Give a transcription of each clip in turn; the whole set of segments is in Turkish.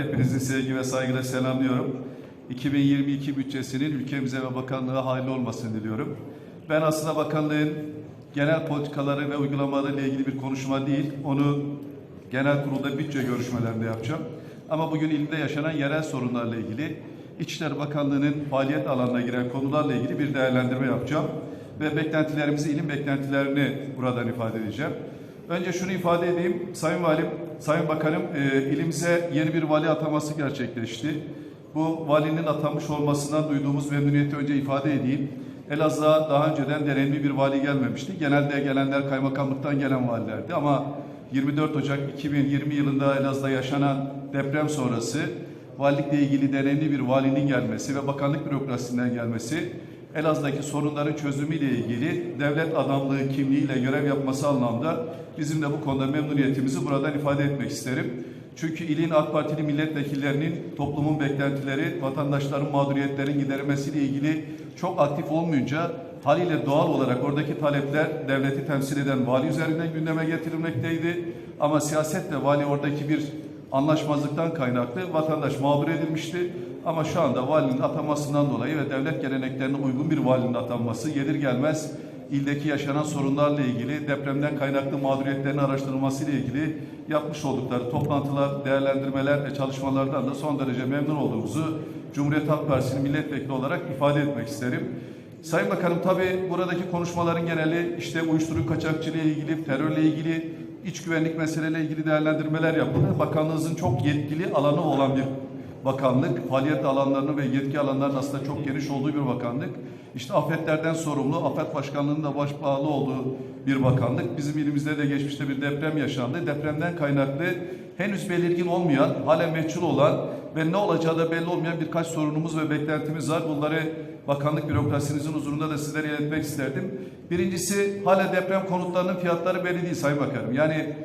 Hepinizi sevgi ve saygıyla selamlıyorum. 2022 bütçesinin ülkemize ve bakanlığa hayırlı olmasını diliyorum. Ben aslında bakanlığın genel politikaları ve uygulamaları ile ilgili bir konuşma değil, onu genel kurulda bütçe görüşmelerinde yapacağım. Ama bugün ilimde yaşanan yerel sorunlarla ilgili İçişleri Bakanlığı'nın faaliyet alanına giren konularla ilgili bir değerlendirme yapacağım. Ve beklentilerimizi, ilim beklentilerini buradan ifade edeceğim. Önce şunu ifade edeyim. Sayın Valim, Sayın Bakanım, e, ilimize yeni bir vali ataması gerçekleşti. Bu valinin atanmış olmasından duyduğumuz memnuniyeti önce ifade edeyim. Elazığ'a daha önceden deneyimli bir vali gelmemişti. Genelde gelenler kaymakamlıktan gelen valilerdi ama 24 Ocak 2020 yılında Elazığ'da yaşanan deprem sonrası valilikle ilgili deneyimli bir valinin gelmesi ve bakanlık bürokrasisinden gelmesi Elazığ'daki sorunların çözümüyle ilgili devlet adamlığı kimliğiyle görev yapması anlamda bizim de bu konuda memnuniyetimizi buradan ifade etmek isterim. Çünkü ilin AK Partili milletvekillerinin toplumun beklentileri, vatandaşların mağduriyetlerin giderilmesiyle ilgili çok aktif olmayınca haliyle doğal olarak oradaki talepler devleti temsil eden vali üzerinden gündeme getirilmekteydi. Ama siyasetle vali oradaki bir anlaşmazlıktan kaynaklı vatandaş mağdur edilmişti. Ama şu anda valinin atamasından dolayı ve devlet geleneklerine uygun bir valinin atanması gelir gelmez ildeki yaşanan sorunlarla ilgili depremden kaynaklı mağduriyetlerin araştırılması ile ilgili yapmış oldukları toplantılar, değerlendirmeler ve çalışmalardan da son derece memnun olduğumuzu Cumhuriyet Halk Partisi'nin milletvekili olarak ifade etmek isterim. Sayın Bakanım tabii buradaki konuşmaların geneli işte uyuşturucu kaçakçılığı ile ilgili, terörle ilgili, iç güvenlik meseleyle ilgili değerlendirmeler yapıldı. Bakanlığınızın çok yetkili alanı olan bir bakanlık, faaliyet alanlarını ve yetki alanlarının aslında çok geniş olduğu bir bakanlık. İşte afetlerden sorumlu, afet başkanlığının da baş bağlı olduğu bir bakanlık. Bizim ilimizde de geçmişte bir deprem yaşandı. Depremden kaynaklı henüz belirgin olmayan, hala meçhul olan ve ne olacağı da belli olmayan birkaç sorunumuz ve beklentimiz var. Bunları bakanlık bürokrasinizin huzurunda da sizlere iletmek isterdim. Birincisi hala deprem konutlarının fiyatları belli değil Sayın Bakanım. Yani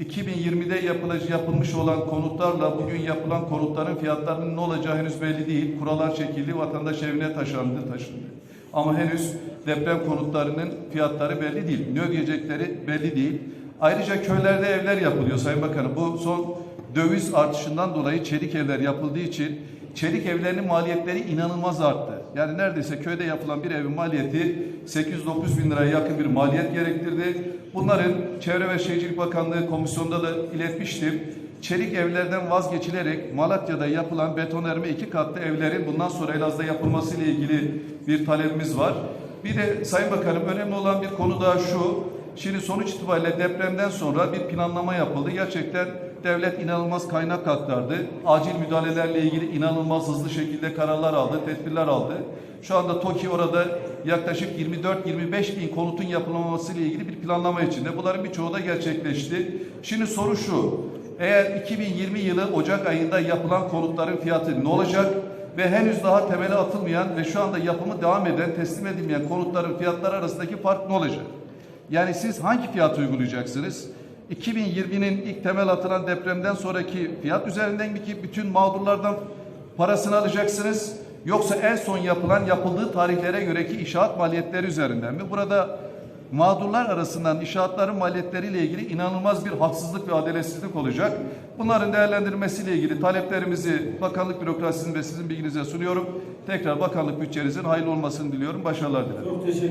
2020'de yapılacak yapılmış olan konutlarla bugün yapılan konutların fiyatlarının ne olacağı henüz belli değil. Kurallar çekildi, vatandaş evine taşındı, taşındı. Ama henüz deprem konutlarının fiyatları belli değil. Ne ödeyecekleri belli değil. Ayrıca köylerde evler yapılıyor Sayın Bakanım. Bu son döviz artışından dolayı çelik evler yapıldığı için çelik evlerinin maliyetleri inanılmaz arttı. Yani neredeyse köyde yapılan bir evin maliyeti 800-9 bin liraya yakın bir maliyet gerektirdi. Bunların Çevre ve Şehircilik Bakanlığı komisyonda da iletmiştim. Çelik evlerden vazgeçilerek Malatya'da yapılan betonarme iki katlı evlerin bundan sonra Elazığ'da yapılması ile ilgili bir talebimiz var. Bir de Sayın Bakanım önemli olan bir konu daha şu. Şimdi sonuç itibariyle depremden sonra bir planlama yapıldı. Gerçekten devlet inanılmaz kaynak aktardı. Acil müdahalelerle ilgili inanılmaz hızlı şekilde kararlar aldı, tedbirler aldı. Şu anda TOKİ orada yaklaşık 24-25 bin konutun yapılmaması ile ilgili bir planlama içinde. Bunların birçoğu da gerçekleşti. Şimdi soru şu. Eğer 2020 yılı Ocak ayında yapılan konutların fiyatı ne olacak? Ve henüz daha temeli atılmayan ve şu anda yapımı devam eden, teslim edilmeyen konutların fiyatları arasındaki fark ne olacak? Yani siz hangi fiyatı uygulayacaksınız? 2020'nin ilk temel atılan depremden sonraki fiyat üzerinden mi ki bütün mağdurlardan parasını alacaksınız? Yoksa en son yapılan yapıldığı tarihlere göreki inşaat maliyetleri üzerinden mi? Burada mağdurlar arasından inşaatların maliyetleriyle ilgili inanılmaz bir haksızlık ve adaletsizlik olacak. Bunların değerlendirmesiyle ilgili taleplerimizi bakanlık bürokrasisinin ve sizin bilginize sunuyorum. Tekrar bakanlık bütçenizin hayırlı olmasını diliyorum. Başarılar dilerim. Çok teşekkür